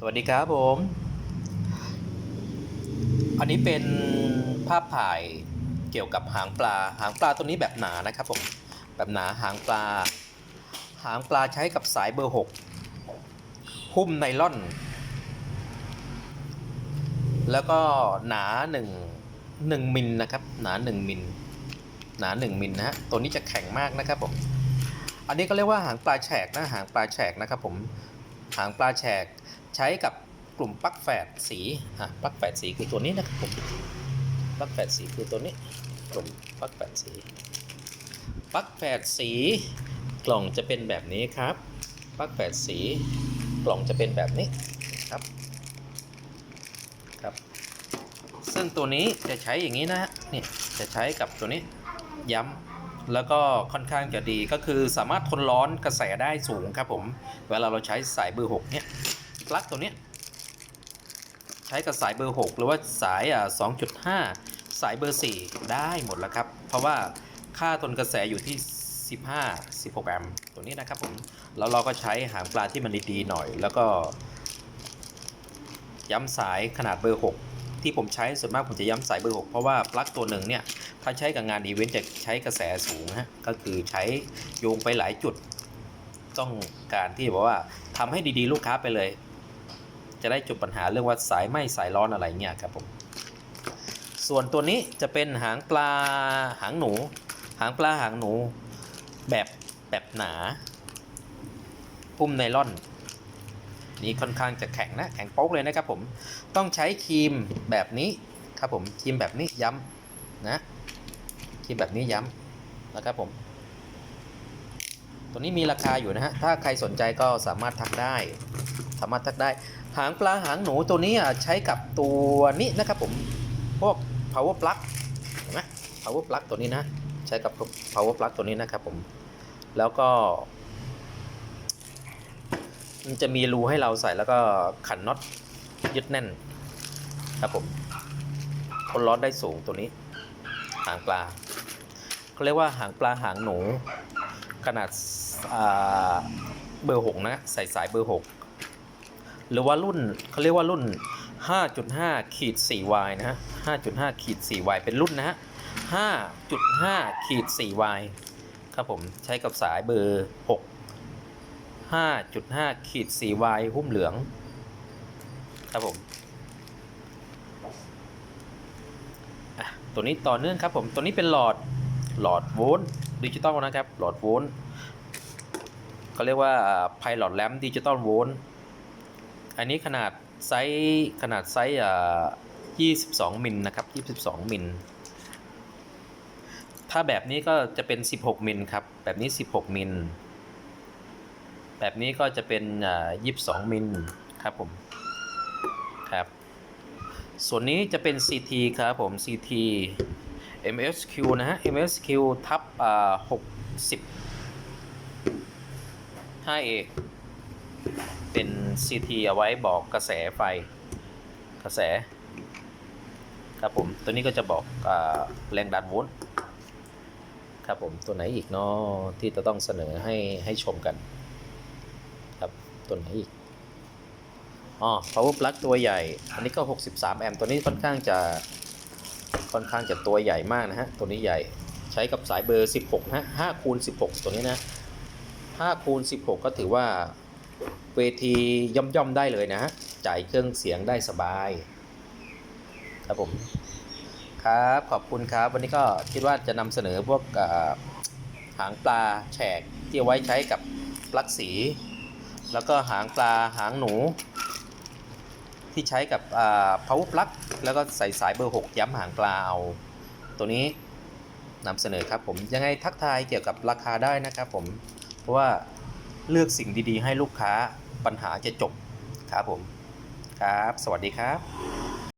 สวัสดีครับผม อันนี้เป็นภาพถ่ายเกี่ยวกับหางปลา หางปลาตัวนี้แบบหนานะครับผม แบบหนาหางปลา หางปลาใช้กับสายเบอร์ 6 หุ้มไนล่อน แล้วก็หนา1 1มิลนะครับ หนา 1มิล หนา 1มิลนะฮะ ตัวนี้จะแข็งมากนะครับผม อันนี้ก็เรียกว่าหางปลาแฉกนะ หางปลาแฉกนะครับผม หางปลาแฉก ใช้กับกลุ่มปลั๊กแฝดสีอะปลั๊กแฝดสีคือตัวนี้นะครับผมปลั๊กแฝดสีคือตัวนี้กลุ่มปลั๊กแฝดสีปลั๊กแฝดสีกล่องจะเป็นแบบนี้ครับปลั๊กแฝดสีกล่องจะเป็นแบบนี้ครับครับ ซึ่งตัวนี้จะใช้อย่างนี้นะฮะนี่จะใช้กับตัวนี้ย้ำแล้วก็ค่อนข้างจะดีก็คือสามารถทนร้อนกระแสได้สูงครับผม เวลาเราใช้สายเบอร์6เนี่ย ปลั๊กตัวเนี้ยใช้กับสายเบอร์ 6 หรือว่าสายอ่า2.5 สายเบอร์ 4 ได้หมดแล้วครับ เพราะว่าค่าทนกระแสอยู่ที่ 15 16 แอมป์ตัวนี้นะครับผมแล้วเราก็ใช้หางปลาที่มันดีๆหน่อย แล้วก็ ย้ำสายขนาดเบอร์ 6 ที่ผมใช้ส่วนมากผมจะย้ำสายเบอร์ 6 เพราะว่าปลั๊กตัวหนึ่งเนี่ย ถ้าใช้กับงานอีเวนต์จะใช้กระแสสูงฮะก็คือใช้โยงไปหลายจุด ต้องการที่บอกว่าทำให้ดีๆ ลูกค้าไปเลย จะได้จบปัญหาเรื่องว่าสายไหมสายร้อนอะไรเงี้ยครับผมส่วนตัวนี้จะเป็นหางปลาหางหนู หางปลาหางหนูแบบแบบหนาพุ่มไนล่อน นี่ค่อนข้างจะแข็งนะ แข็งโป๊กเลยนะครับผมต้องใช้ครีมแบบนี้ครับผมครีมแบบนี้ย้ำนะครีมแบบนี้ย้ำนะครับผม ตัวนี้มีราคาอยู่นะฮะ ถ้าใครสนใจก็สามารถทักได้ สามารถทักได้ หางปลาหางหนูตัวนี้ใช้กับตัวนี้นะครับผม พวก power plug เห็นไหม power plug ตัวนี้นะ ใช้กับ power plug ตัวนี้นะครับผม แล้วก็มันจะมีรูให้เราใส่แล้วก็ขันน็อตยึดแน่นครับผมทนร้อนได้สูงตัวนี้ หางปลาเขาเรียกว่าหางปลาหางหนู ขนาดเบอร์หกนะใส่สายเบอร์หกหรือว่ารุ่นเขาเรียกว่ารุ่น 5.5ขีด 4y นะฮะ 5.5ขีด 4y เป็นรุ่นนะฮะ 5.5ขีด 4y ครับผมใช้กับสายเบอร์ 6 5.5ขีด 4y หุ้มเหลือง ครับผมตัวนี้ต่อเนื่องครับผม ตัวนี้เป็นหลอดหลอดโวลต์ ดิจิตอลนะครับหลอดโวลต์เขาเรียกว่า Pilot Lamp Digital Volt อันนี้ขนาดไซส์ขนาดไซส์อ่า22 มิลนะครับ22 มิล ถ้าแบบนี้ก็จะเป็น 16 มิลครับ แบบนี้ 16 มิล แบบนี้ก็จะเป็นอ่า22 มิลครับผม ครับ ส่วนนี้จะเป็น CT ครับผม CT MSQ นะฮะ MSQ ทับอ่า60 5A เป็น CT เอาไว้บอกกระแสไฟ กระแส ครับผม ตัวนี้ก็จะบอกอแรงดันโวลต์ครับผม ตัวไหนอีกเนาะที่จะต้องเสนอให้ให้ชมกัน ครับ ตัวไหนอีก อ๋อ power plug ตัวใหญ่ อันนี้ก็ 63 แอมป์ ตัวนี้ค่อนข้างจะ ค่อนข้างจะตัวใหญ่มากนะฮะ ตัวนี้ใหญ่ใช้กับสายเบอร์ 16ฮะ5คูณ16 ตัวนี้นะ5คูณ16 ก็ถือว่าเวทีย่อมย่อมๆได้เลยนะฮะ จ่ายเครื่องเสียงได้สบาย ครับผม ครับ ขอบคุณครับ วันนี้ก็คิดว่าจะนำเสนอพวกหางปลาแฉกที่เอาไว้ใช้กับปลั๊กสี แล้วก็หางปลาหางหนู ที่ใช้กับอ่า power plug แล้วก็ใส่สายเบอร์ 6 ย้ำหางปลาเอา ตัวนี้นำเสนอครับผมยังไงทักทายเกี่ยวกับราคาได้นะครับผม เพราะว่าเลือกสิ่งดีๆ ให้ลูกค้าปัญหาจะจบครับผม ครับ สวัสดีครับ